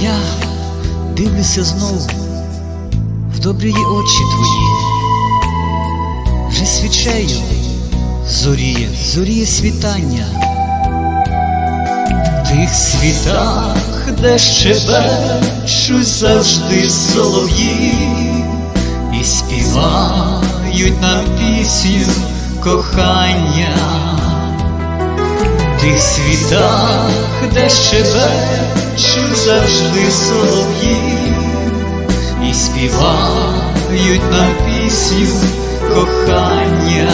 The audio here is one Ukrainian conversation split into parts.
Я дивлюся знов в добрі очі твої, вже свічею зоріє, зоріє світання. В тих світах, де щебечуть завжди солов'ї, і співають нам пісню кохання. Тих світах, де щебечуть завжди солов'ї, співають нам пісню кохання,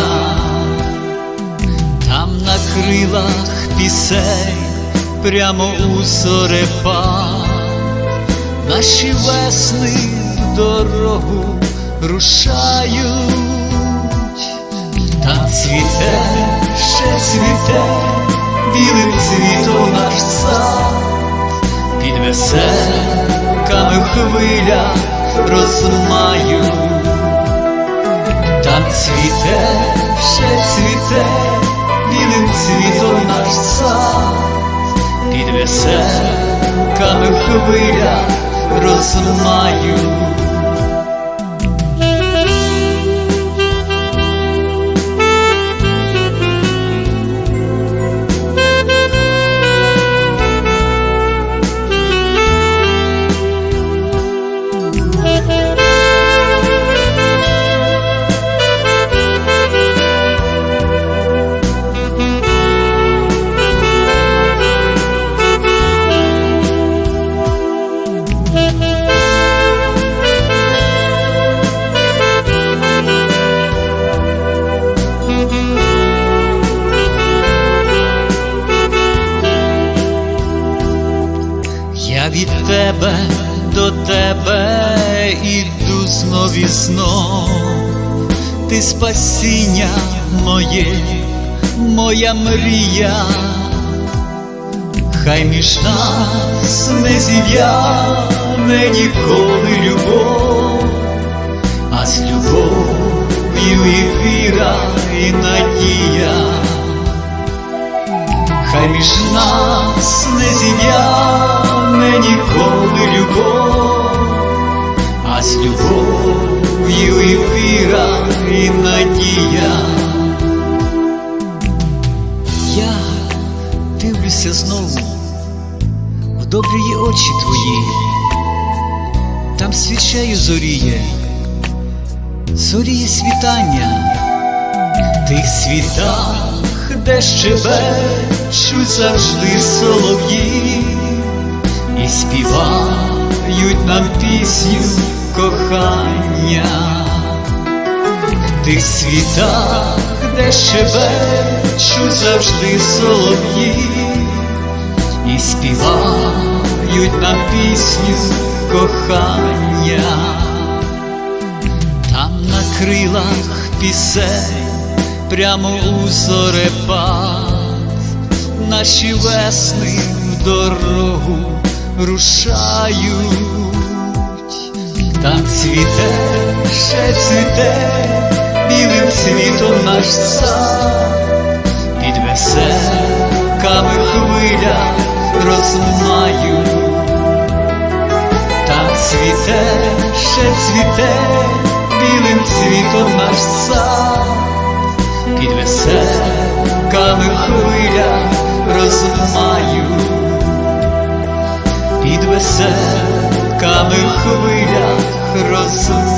там на крилах пісень, прямо у зорепад, наші весни в дорогу рушають. Там цвіте, ще цвіте, білим цвітом наш сад, під веселками хвиля розмаю. Там цвіте, ще цвіте, білим цвітом наш сад, під веселками хвиля розмаю. Від тебе до тебе іду знов і знов, ти спасіння моє, моя мрія, хай між нас не зів'яне ніколи любов, а з любов'ю і віра, і надія. Хай між нас не зів'яне ніколи любов, а з любов'ю і віра, і надія. Я дивлюся знову в добрі очі твої, там свічею зоріє, зоріє світання. Тих світах, де щебечуть завжди солов'ї, і співають нам пісню кохання, тих світах, де щебечуть завжди солов'ї, і співають нам пісню кохання. Там на крилах пісень, прямо у зорепад, наші весни в дорогу рушають, там цвіте, ще цвіте, білим цвітом наш сад, під веселками хвиля розмають. Там цвіте, ще цвіте, білим цвітом наш сад, під веселками хвиля під веселками хвиля розмаю.